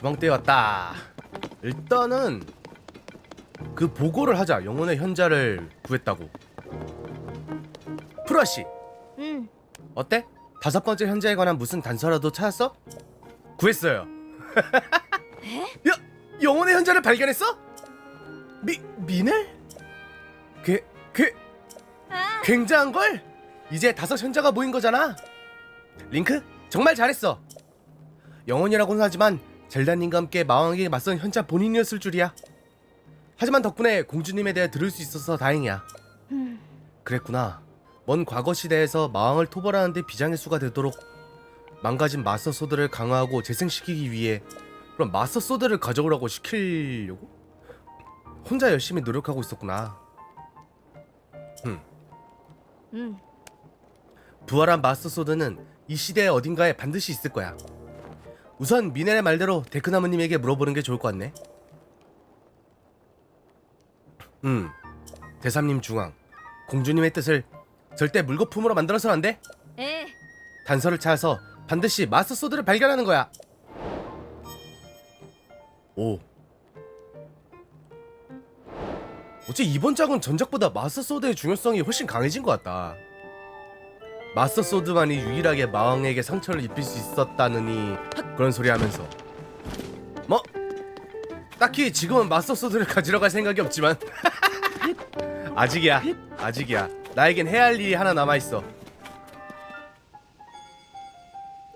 조망대에 왔다. 일단은 그 보고를 하자. 영혼의 현자를 구했다고. 프라 씨, 응. 어때? 다섯 번째 현자에 관한 무슨 단서라도 찾았어? 구했어요. 야, 영혼의 현자를 발견했어? 미 미넬? 괴, 괴, 아, 굉장한 걸? 이제 다섯 현자가 모인 거잖아. 링크 정말 잘했어. 영혼이라고는 하지만 젤다님과 함께 마왕에게 맞선 현자 본인이었을 줄이야. 하지만 덕분에 공주님에 대해 들을 수 있어서 다행이야. 음. 그랬구나. 먼 과거 시대에서 마왕을 토벌하는데 비장의 수가 되도록 망가진 마스터 소드를 강화하고 재생시키기 위해 그럼 마스터 소드를 가져오라고 시키려고? 혼자 열심히 노력하고 있었구나. 응. 부활한 마스터 소드는 이 시대의 어딘가에 반드시 있을 거야. 우선 미넬의 말대로 데크나무님에게 물어보는 게 좋을 것 같네. 음, 대삼님 중앙. 공주님의 뜻을 절대 물거품으로 만들어서는 안 돼. 에. 단서를 찾아서 반드시 마스터 소드를 발견하는 거야. 오. 어째 이번 작은 전작보다 마스터 소드의 중요성이 훨씬 강해진 것 같다. 마스터 소드만이 유일하게 마왕에게 상처를 입힐 수 있었다느니 그런 소리 하면서. 뭐? 딱히 지금은 마스터 소드를 가지러 갈 생각이 없지만. 아직이야 아직이야. 나에겐 해야 할 일이 하나 남아있어.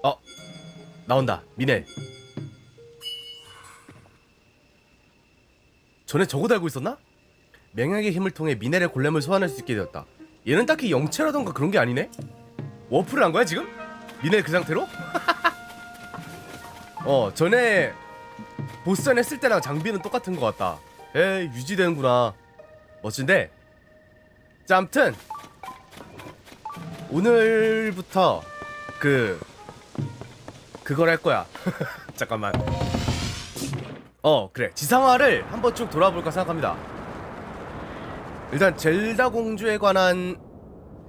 어 나온다 미넬. 전에 저거 달고 있었나? 명약의 힘을 통해 미넬의 골렘을 소환할 수 있게 되었다. 얘는 딱히 영체라던가 그런 게 아니네? 워프를 한 거야 지금? 미넬 그 상태로? 어 전에 보스전 했을 때랑 장비는 똑같은 것 같다. 에 유지되는구나. 멋진데? 자 암튼 오늘부터 그 그걸 할 거야. 잠깐만. 어 그래. 지상화를 한번 쭉 돌아볼까 생각합니다. 일단 젤다 공주에 관한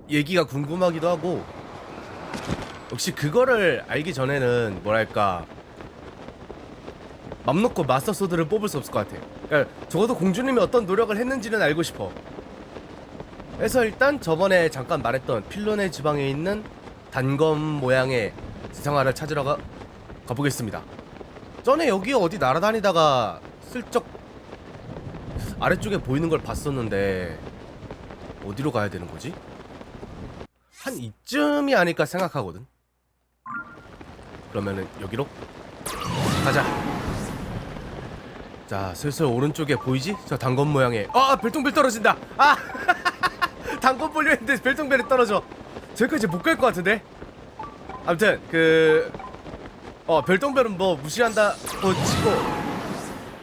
얘기가 궁금하기도 하고 역시 그거를 알기 전에는 뭐랄까 맘 놓고 마스터 소드를 뽑을 수 없을 것 같아 그러니까 적어도 공주님이 어떤 노력을 했는지는 알고 싶어 그래서 일단 저번에 잠깐 말했던 필론의 지방에 있는 단검 모양의 지상화를 찾으러 가, 가보겠습니다 전에 여기 어디 날아다니다가 슬쩍 아래쪽에 보이는 걸 봤었는데 어디로 가야 되는 거지? 한 이쯤이 아닐까 생각하거든. 그러면은 여기로 가자. 자, 슬슬 오른쪽에 보이지? 저 단검 모양의 아, 별똥별 떨어진다. 아, 단검 볼려 했는데 별똥별이 떨어져. 저기까지 못 갈 것 같은데. 아무튼 그 어, 별똥별은 뭐 무시한다고 치고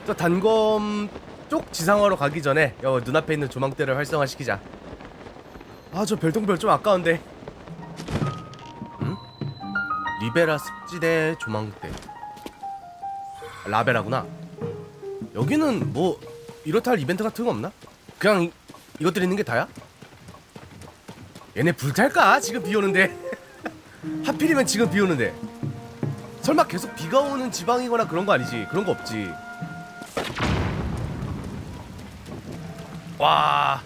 저 단검 쪽 지상화로 가기 전에 여 눈앞에 있는 조망대를 활성화시키자. 아 저 별똥별 좀 아까운데. 리베라 습지대 조망대. 라베라구나. 여기는 뭐 이렇다 할 이벤트 같은 거 없나? 그냥 이, 이것들 있는 게 다야? 얘네 불탈까? 지금 비 오는데. 하필이면 지금 비 오는데. 설마 계속 비가 오는 지방이거나 그런 거 아니지? 그런 거 없지. 와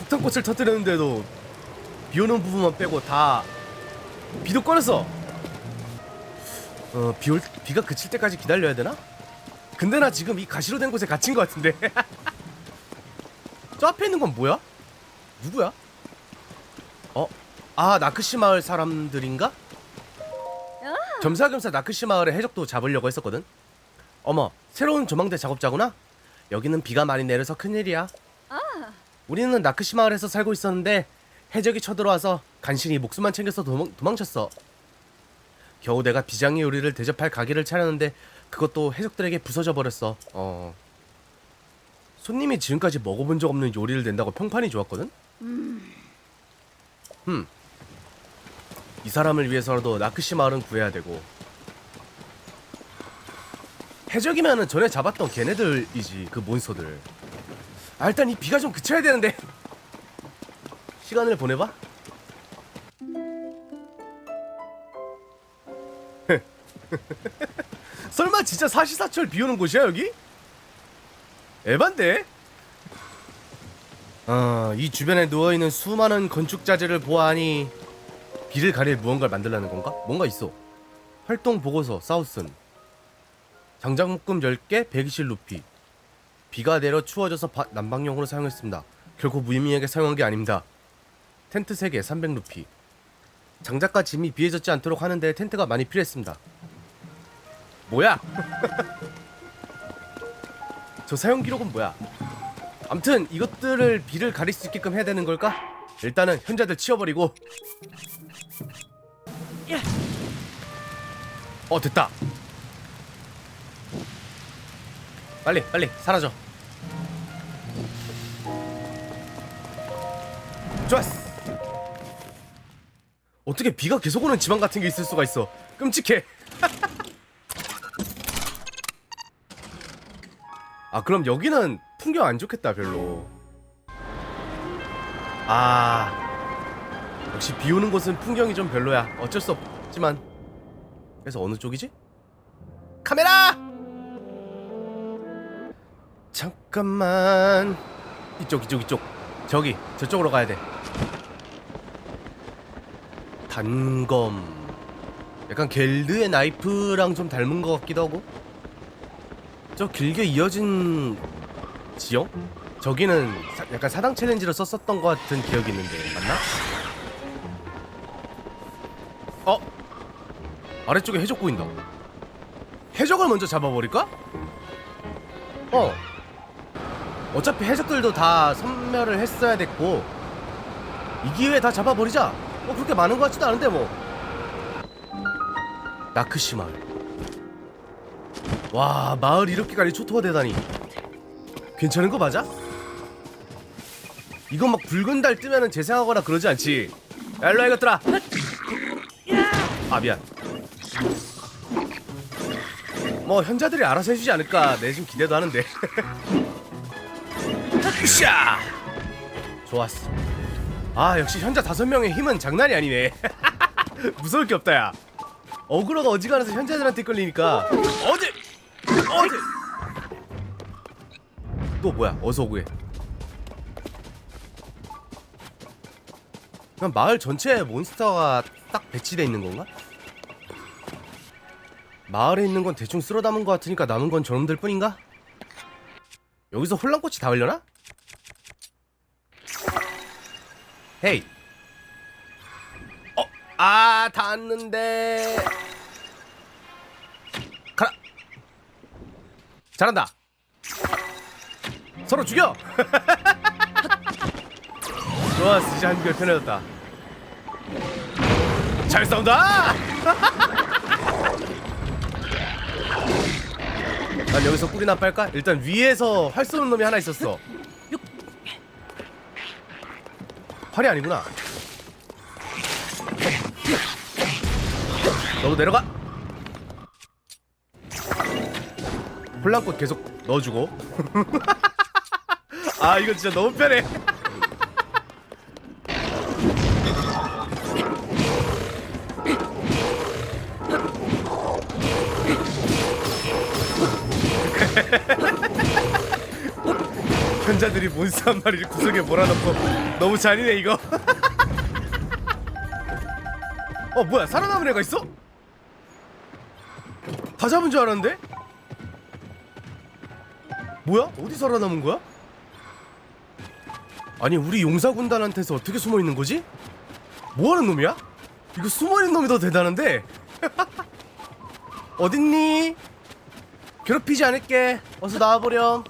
폭탄꽃을 터뜨렸는데도 비 오는 부분만 빼고 다 비도 꺼냈어 어 비 올 비가 그칠 때까지 기다려야 되나? 근데 나 지금 이 가시로 된 곳에 갇힌 것 같은데 저 앞에 있는 건 뭐야? 누구야? 어? 아 나크시 마을 사람들인가? 겸사겸사 나크시 마을의 해적도 잡으려고 했었거든 어머 새로운 조망대 작업자구나? 여기는 비가 많이 내려서 큰일이야. 우리는 나크시 마을에서 살고 있었는데 해적이 쳐들어와서 간신히 목숨만 챙겨서 도망, 도망쳤어. 겨우 내가 비장의 요리를 대접할 가게를 차렸는데 그것도 해적들에게 부서져 버렸어. 어. 손님이 지금까지 먹어본 적 없는 요리를 낸다고 평판이 좋았거든. 음. 이 사람을 위해서라도 나크시 마을은 구해야 되고 해적이면은 전에 잡았던 걔네들이지 그 몬스터들 아 일단 이 비가 좀 그쳐야 되는데 시간을 보내봐 진짜 사시사철 비오는 곳이야 여기? 에반데? 어, 이 주변에 누워있는 수많은 건축 자재를 보아하니 비를 가릴 무언가를 만들라는 건가? 뭔가 있어. 활동 보고서 사우슨 장작 묶음 10개 120 루피. 비가 내려 추워져서 바- 난방용으로 사용했습니다. 결코 무의미하게 사용한 게 아닙니다. 텐트 3개 300 루피. 장작과 짐이 비해졌지 않도록 하는데 텐트가 많이 필요했습니다 뭐야? 저 사용 기록은 뭐야? 암튼 이것들을 비를 가릴 수 있게끔 해야 되는 걸까? 일단은 현자들 치워버리고 어 됐다 빨리 빨리 사라져 좋았어 어떻게 비가 계속 오는 지방 같은 게 있을 수가 있어 끔찍해 아 그럼 여기는 풍경 안 좋겠다 별로. 아 역시 비 오는 곳은 풍경이 좀 별로야. 어쩔 수 없지만. 그래서 어느 쪽이지? 카메라! 잠깐만. 이쪽 이쪽 이쪽. 저기 저쪽으로 가야 돼. 단검. 약간 겔드의 나이프랑 좀 닮은 것 같기도 하고 저 길게 이어진 지형? 저기는 사- 약간 사당 챌린지로 썼었던 것 같은 기억이 있는데 맞나? 어? 아래쪽에 해적 보인다 해적을 먼저 잡아버릴까? 어 어차피 해적들도 다 섬멸을 했어야 됐고 이 기회에 다 잡아버리자 뭐 그렇게 많은 것 같지도 않은데 뭐 나크시 마을 와 마을 이렇게까지 초토화되다니 괜찮은 거 맞아? 이거 막 붉은 달 뜨면은 재생하거나 그러지 않지? 야 일로와 이것들아. 아 미안. 뭐 현자들이 알아서 해주지 않을까. 내 지금 기대도 하는데. 으쌰! 좋았어. 아 역시 현자 다섯 명의 힘은 장난이 아니네. 무서울 게 없다 야. 어그로가 어지간해서 현자들한테 끌리니까. 어디 어디 또 뭐야 어서 오구해 그냥 마을 전체에 몬스터가 딱 배치돼 있는 건가? 마을에 있는 건 대충 쓸어 담은 것 같으니까 남은 건 저놈들 뿐인가? 여기서 혼란꽃이 다 흘려나? 헤이 어? 아 닿았는데 가라 잘한다. 서로 죽여! 좋았어 이제 한결 편해졌다. 잘 싸운다! 난 여기서 꿀이나 빨까? 일단 위에서 활 쏘는 놈이 하나 있었어. 활이 아니구나. 너도 내려가 혼란꽃 계속 넣어주고 아 이거 진짜 너무 편해 현자들이 몬스터 한 마리를 구석에 몰아넣고 너무 잔인해 이거 어 뭐야 살아남은 애가 있어? 다 잡은 줄 알았는데? 뭐야? 어디 살아남은 거야? 아니 우리 용사군단한테서 어떻게 숨어있는 거지? 뭐하는 놈이야? 이거 숨어있는 놈이 더 대단한데? 어딨니? 괴롭히지 않을게 어서 나와보렴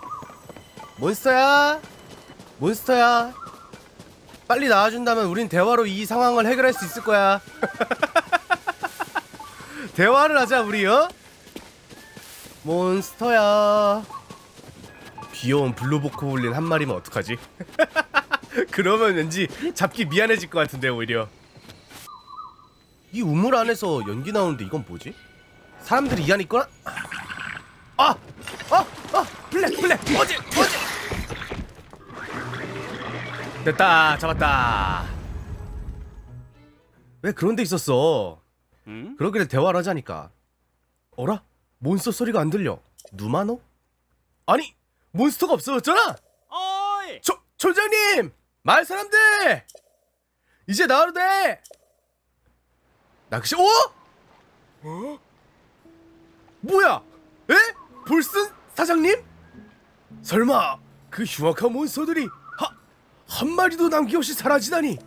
몬스터야 몬스터야 빨리 나와준다면 우린 대화로 이 상황을 해결할 수 있을 거야 대화를 하자 우리 어? 몬스터야 귀여운 블루보코블린 한 마리면 어떡하지? 그러면 왠지 잡기 미안해질 것 같은데 오히려 이 우물 안에서 연기 나오는데 이건 뭐지? 사람들이 이 안에 있거나? 아! 아! 아! 블랙 블랙 어제 어제 됐다 잡았다 왜 그런 데 있었어 응? 그러길래 대화를 하자니까 어라? 몬스터 소리가 안 들려. 누마노? 아니 몬스터가 없어졌잖아. 어이! 초 촌장님 마을 사람들 이제 나와도 돼. 낚시 오? 어? 뭐야? 에? 볼슨 사장님? 설마 그 흉악한 몬스터들이 하, 한 마리도 남김없이 사라지다니?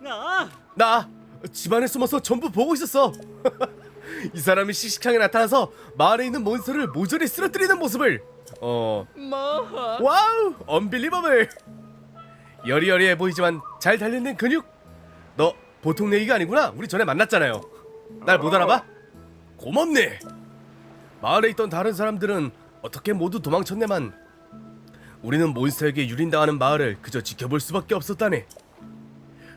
나 나 집안에 숨어서 전부 보고 있었어. 이 사람이 씩씩하게 나타나서 마을에 있는 몬스터를 모조리 쓰러뜨리는 모습을 어. 뭐? 와우 언빌리버블 여리여리해 보이지만 잘 단련된 근육. 너 보통 내기가 아니구나. 우리 전에 만났잖아요. 날 못 알아봐? 고맙네. 마을에 있던 다른 사람들은 어떻게 모두 도망쳤네만. 우리는 몬스터에게 유린당하는 마을을 그저 지켜볼 수밖에 없었다네.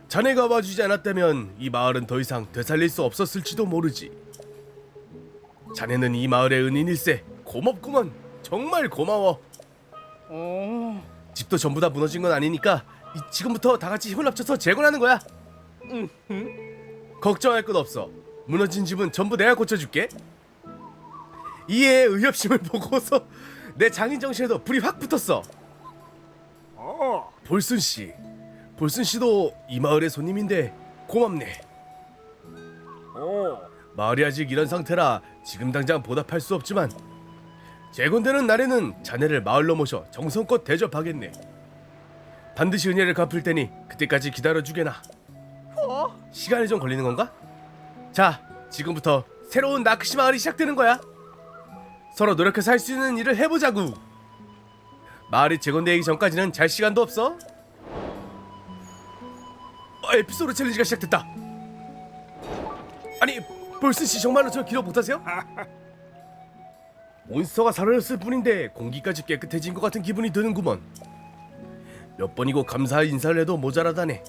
자네가 와주지 않았다면 이 마을은 더 이상 되살릴 수 없었을지도 모르지. 자네는 이 마을의 은인일세. 고맙구먼 정말 고마워 어. 집도 전부 다 무너진 건 아니니까 이- 지금부터 다 같이 힘을 합쳐서 재건하는 거야. 걱정할 것 없어. 무너진 집은 전부 내가 고쳐줄게. 이의 의협심을 보고서 내 장인 정신에도 불이 확 붙었어. 어. 볼순 씨, 볼순 씨도 이 마을의 손님인데 고맙네. 어. 마을이 아직 이런 상태라 지금 당장 보답할 수 없지만 재건되는 날에는 자네를 마을로 모셔 정성껏 대접하겠네. 반드시 은혜를 갚을 테니 그때까지 기다려주게나. 어? 시간이 좀 걸리는 건가? 자, 지금부터 새로운 나크시 마을이 시작되는 거야. 서로 노력해서 할수 있는 일을 해보자구. 마을이 재건되기 전까지는 잘 시간도 없어. 어, 에피소드 챌린지가 시작됐다. 아니, 볼슨 씨 정말로 저 기억 못하세요? 몬스터가 사라졌을 뿐인데 공기까지 깨끗해진 것 같은 기분이 드는구먼. 몇 번이고 감사할 인사를 해도 모자라다네.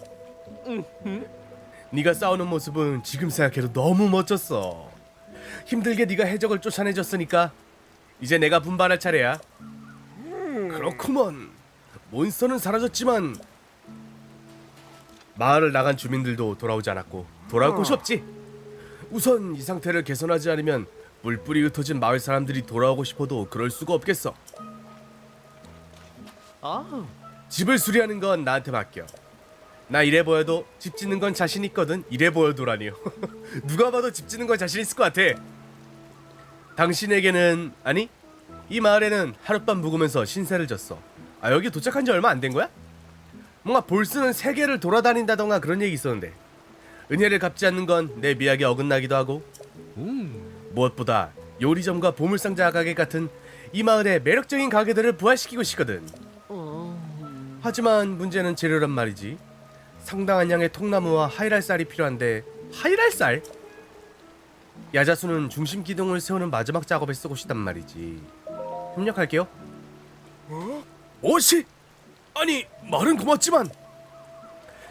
네가 싸우는 모습은 지금 생각해도 너무 멋졌어. 힘들게 네가 해적을 쫓아내줬으니까 이제 내가 분발할 차례야. 그렇구먼. 몬스터는 사라졌지만 마을을 나간 주민들도 돌아오지 않았고 돌아올 곳이 없지. 우선 이 상태를 개선하지 않으면 물뿌리 흩어진 마을 사람들이 돌아오고 싶어도 그럴 수가 없겠어. 아. 집을 수리하는 건 나한테 맡겨. 나 이래 보여도 집 짓는 건 자신 있거든. 이래 보여도라니요. 누가 봐도 집 짓는 건 자신 있을 것 같아. 당신에게는 아니 이 마을에는 하룻밤 묵으면서 신세를 졌어. 아 여기 도착한 지 얼마 안 된 거야? 뭔가 볼스는 세계를 돌아다닌다던가 그런 얘기 있었는데 은혜를 갚지 않는 건 내 미학에 어긋나기도 하고 무엇보다 요리점과 보물상자 가게 같은 이 마을의 매력적인 가게들을 부활시키고 싶거든. 하지만 문제는 재료란 말이지. 상당한 양의 통나무와 하이랄쌀이 필요한데 하이랄쌀? 야자수는 중심 기둥을 세우는 마지막 작업에 쓰고 싶단 말이지. 협력할게요. 어? 오씨! 아니 말은 고맙지만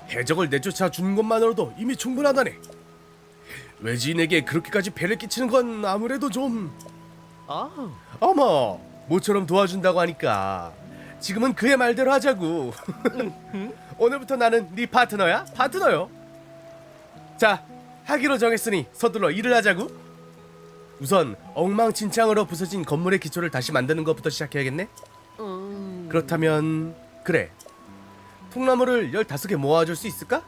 해적을 내쫓아 주는 것만으로도 이미 충분하다네. 외지인에게 그렇게까지 배를 끼치는 건 아무래도 좀 아. 어머 모처럼 도와준다고 하니까 지금은 그의 말대로 하자고. 오늘부터 나는 네 파트너야? 파트너요? 자 하기로 정했으니 서둘러 일을 하자고. 우선 엉망진창으로 부서진 건물의 기초를 다시 만드는 것부터 시작해야겠네. 음. 그렇다면 그래. 통나무를 15개 모아줄 수 있을까?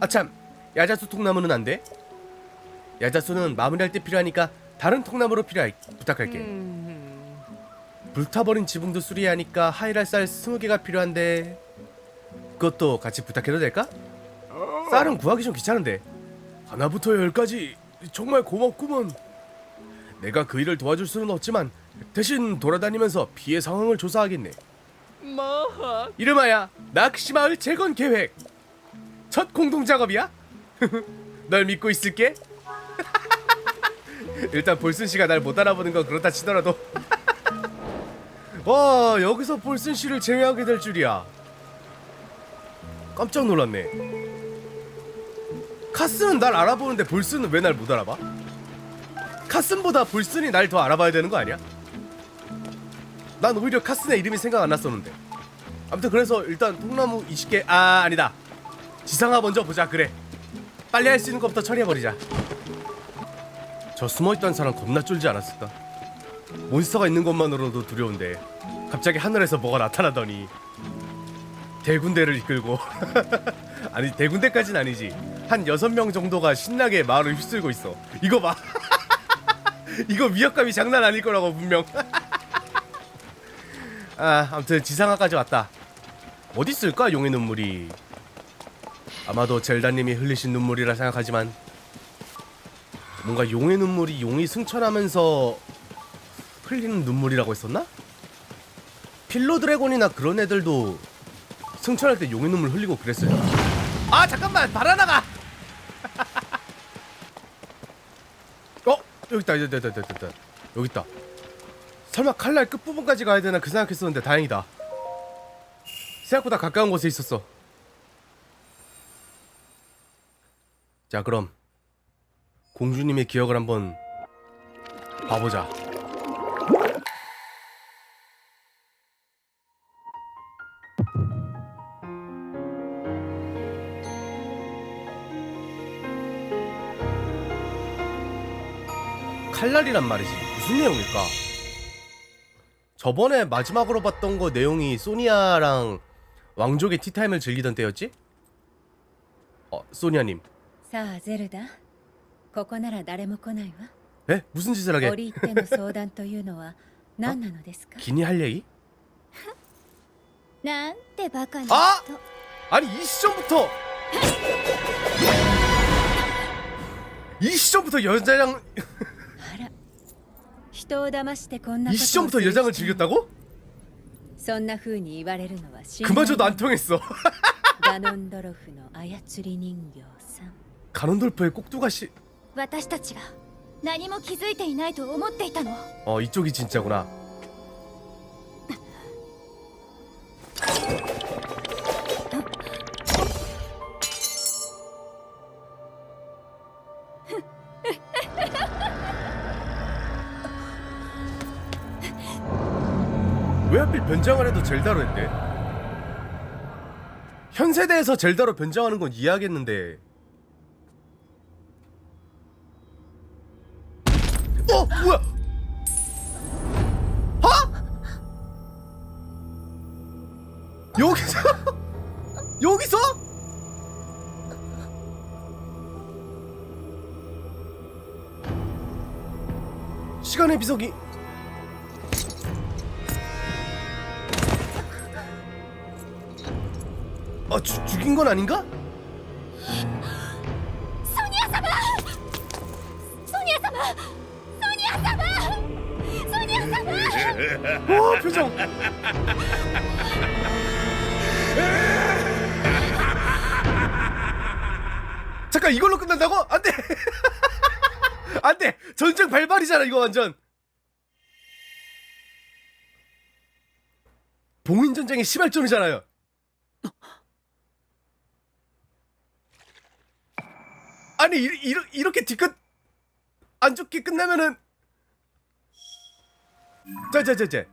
아참. 야자수 통나무는 안돼 야자수는 마무리할 때 필요하니까 다른 통나무로 필요할 부탁할게 음. 불타버린 지붕도 수리해야 하니까 하이랄 쌀 20개가 필요한데 그것도 같이 부탁해도 될까? 쌀은 구하기 좀 귀찮은데 하나부터 열까지 정말 고맙구먼 내가 그 일을 도와줄 수는 없지만 대신 돌아다니면서 피해 상황을 조사하겠네 뭐? 이름하야 낚시마을 재건 계획 첫 공동 작업이야? 널 믿고 있을게 일단 볼순 씨가 날 못 알아보는 건 그렇다 치더라도. 와 여기서 볼순 씨를 제외하게 될 줄이야. 깜짝 놀랐네. 카스는 날 알아보는데 볼순은 왜 날 못 알아봐? 카슨보다 볼순이 날 더 알아봐야 되는 거 아니야? 난 오히려 카슨의 이름이 생각 안 났었는데. 아무튼 그래서 일단 통나무 20개 아 아니다. 지상화 먼저 보자 그래. 빨리 할 수 있는 것부터 처리해 버리자 저 숨어있던 사람 겁나 쫄지 않았을까? 몬스터가 있는 것만으로도 두려운데 갑자기 하늘에서 뭐가 나타나더니 대군대를 이끌고 아니 대군대까진 아니지. 한 여섯 명 정도가 신나게 마을을 휩쓸고 있어. 이거 봐. 이거 위협감이 장난 아닐 거라고 분명. 아 아무튼 지상화까지 왔다. 어디 있을까 용의 눈물이? 아마도 젤다님이 흘리신 눈물이라 생각하지만 뭔가 용의 눈물이 용이 승천하면서 흘리는 눈물이라고 했었나? 필로 드래곤이나 그런 애들도 승천할 때 용의 눈물 흘리고 그랬어요. 아 잠깐만 바나나가. 어 여기 있다 여기 있다 여기 있다 여기 있다. 설마 칼날 끝 부분까지 가야 되나 그 생각했었는데 다행이다. 생각보다 가까운 곳에 있었어. 자 그럼 공주님의 기억을 한번 봐보자. 칼날이란 말이지. 무슨 내용일까? 저번에 마지막으로 봤던 거 내용이 소니아랑 왕족의 티타임을 즐기던 때였지? 어, 소니아님. 자, 제르다. ここなら誰も来ないわ 에? 무슨 짓을 하게 折り入っての相談というのは何なのですか 기니 할 얘기? なんてバカなあ人 아니 이 시점부터 이 시점부터 여자랑 あら人を騙してこんな 이 ことをす 시점부터 る 여장을 人なの 즐겼다고? そんな風に言われるのは信頼 그마저도 안 통했어 ガノンドロフの操り人形さん 가논돌프의 꼭두가시 私たちが何も気づいていないと思っていたの 어 이쪽이 진짜구나 왜 하필 변장을 해도 젤다로 했대? 현 세대에서 젤다로 변장하는 건 이해하겠는데 지속이 아 주, 죽인 건 아닌가? 소니아사마! 소니아사마! 소니아사마! 소니아사마! 와 표정 잠깐 이걸로 끝난다고? 안돼 안돼 전쟁 발발이잖아 이거 완전 봉인 전쟁의 시발점이잖아요 아니 이, 이, 이렇게 뒤끝 안 좋게 끝나면은 짜자자자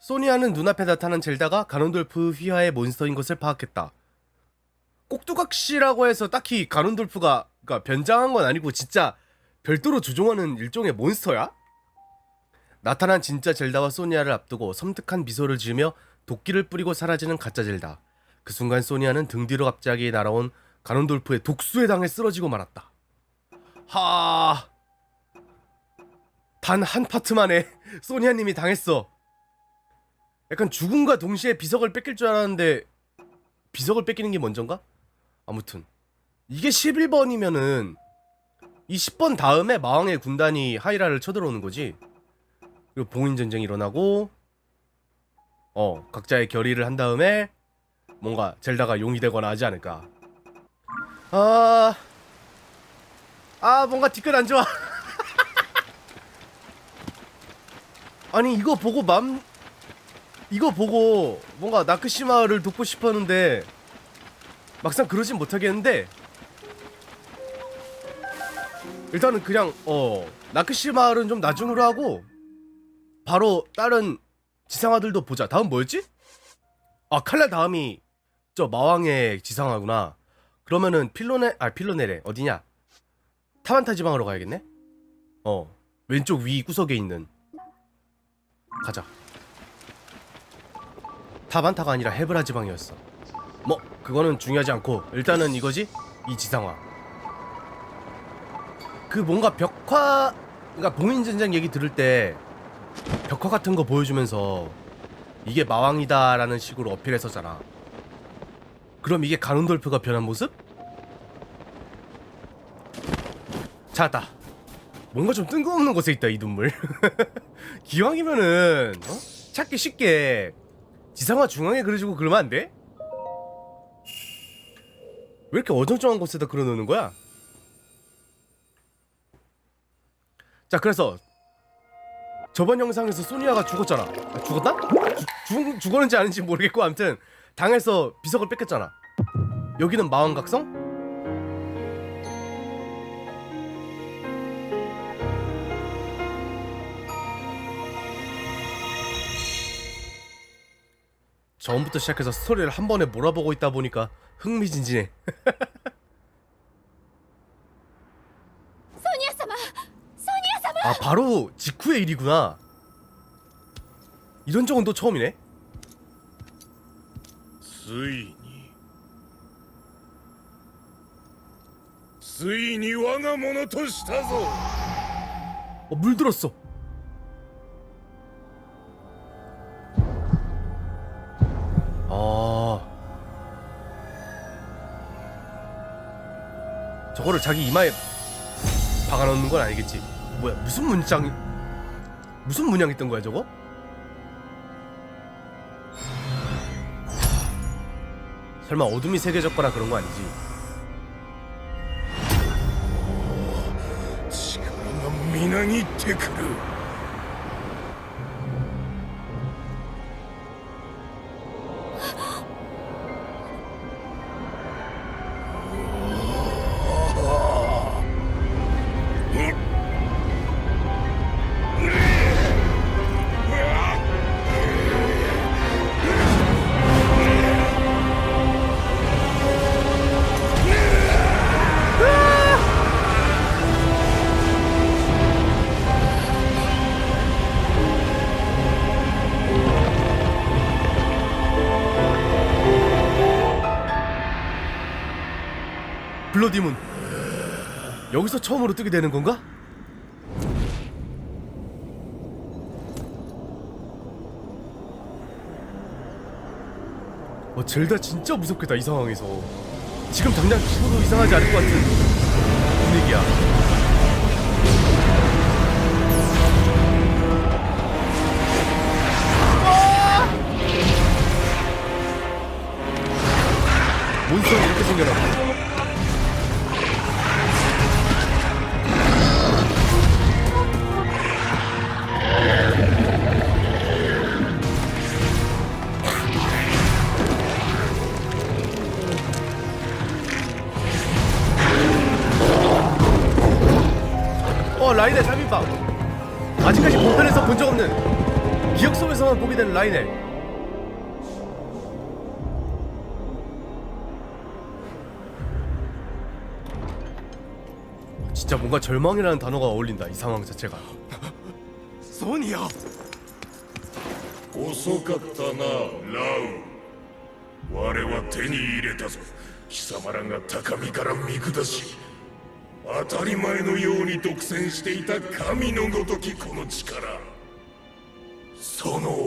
소니아는 눈앞에 나타난 젤다가 가논돌프 휘하의 몬스터인 것을 파악했다. 꼭두각시라고 해서 딱히 가논돌프가 그러니까 변장한 건 아니고 진짜 별도로 조종하는 일종의 몬스터야? 나타난 진짜 젤다와 소니아를 앞두고 섬뜩한 미소를 지으며 도끼를 뿌리고 사라지는 가짜 젤다. 그 순간 소니아는 등 뒤로 갑자기 날아온 가논돌프의 독수에 당해 쓰러지고 말았다. 하... 단 한 파트만에 소니아님이 당했어. 약간 죽음과 동시에 비석을 뺏길 줄 알았는데 비석을 뺏기는 게 먼저인가? 아무튼 이게 11번이면은 이 10번 다음에 마왕의 군단이 하이라를 쳐들어오는 거지. 그리고 봉인 전쟁이 일어나고 어 각자의 결의를 한 다음에 뭔가 젤다가 용이 되거나 하지 않을까. 아, 아 뭔가 뒤끝 안 좋아. 아니 이거 보고 맘 이거 보고 뭔가 나크시마를 돕고 싶었는데 막상 그러진 못하겠는데 일단은 그냥 어 나크시마를 좀 나중으로 하고 바로 다른 지상화들도 보자. 다음 뭐였지? 아 칼날 다음이 저 마왕의 지상화구나. 그러면은 필로네 아 필로네래. 어디냐? 타반타 지방으로 가야겠네? 어 왼쪽 위 구석에 있는. 가자. 타반타가 아니라 헤브라 지방이었어. 뭐 그거는 중요하지 않고 일단은 이거지? 이 지상화. 그 뭔가 벽화 그러니까 봉인전장 얘기 들을 때 벽화 같은 거 보여주면서 이게 마왕이다라는 식으로 어필했었잖아 그럼 이게 가눈돌프가 변한 모습? 찾았다 뭔가 좀 뜬금없는 곳에 있다 이 눈물 기왕이면은 어? 찾기 쉽게 지상화 중앙에 그려주고 그러면 안 돼? 왜 이렇게 어정쩡한 곳에다 그려놓는 거야? 자 그래서 저번 영상에서 소니아가 죽었잖아. 아, 죽었나? 죽, 죽었는지 아닌지 모르겠고 아무튼 당해서 비석을 뺏겼잖아. 여기는 마왕각성? 처음부터 시작해서 스토리를 한 번에 몰아보고 있다 보니까 흥미진진해. 소니아様 아 바로 직후의 일이구나 이런 적은 또 처음이네 ついについに我がものとしたぞ 어 물들었어 아 저거를 자기 이마에 박아넣는 건 아니겠지 뭐야 무슨 문장 무슨 문양 있던 거야 저거? 설마 어둠이 새겨졌 거나 그런 거 아니지? 지금은 민항이 테크르 여기서 처음으로 뜨게 되는 건가? 어 젤다 진짜 무섭겠다 이 상황에서. 지금 당장 죽어도 이상하지 않을 것 같은 분위기야? 몬스터는 이렇게 생겨나 어 속에서만 보게 되는 라인의 진짜 뭔가 절망이라는 단어가 어울린다 이 상황 자체가 ソニア遅かったなラウ我は手に入れたぞ貴様らが高みから見下し当たり前のように独占していた神のごときこの力その女はお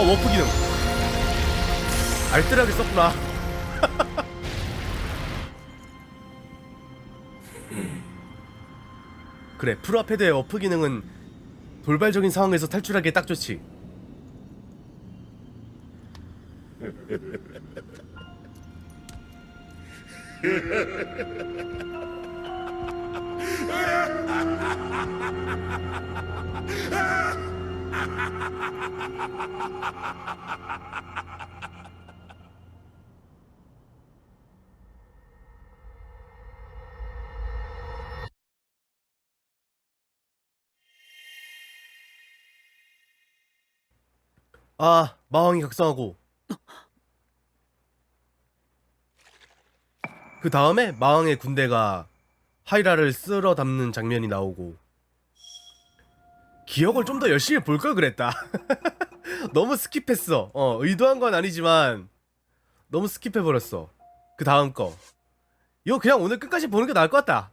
어 워프 기능. 알뜰하게 썼구나. 그래 프로아패드의 워프 기능은 돌발적인 상황에서 탈출하기에 딱 좋지 아 마왕이 각성하고. 그 다음에 마왕의 군대가 하이라를 쓸어 담는 장면이 나오고 기억을 좀 더 열심히 볼 걸 그랬다. 너무 스킵했어. 어 의도한 건 아니지만 너무 스킵해버렸어. 그 다음 거. 이거 그냥 오늘 끝까지 보는 게 나을 것 같다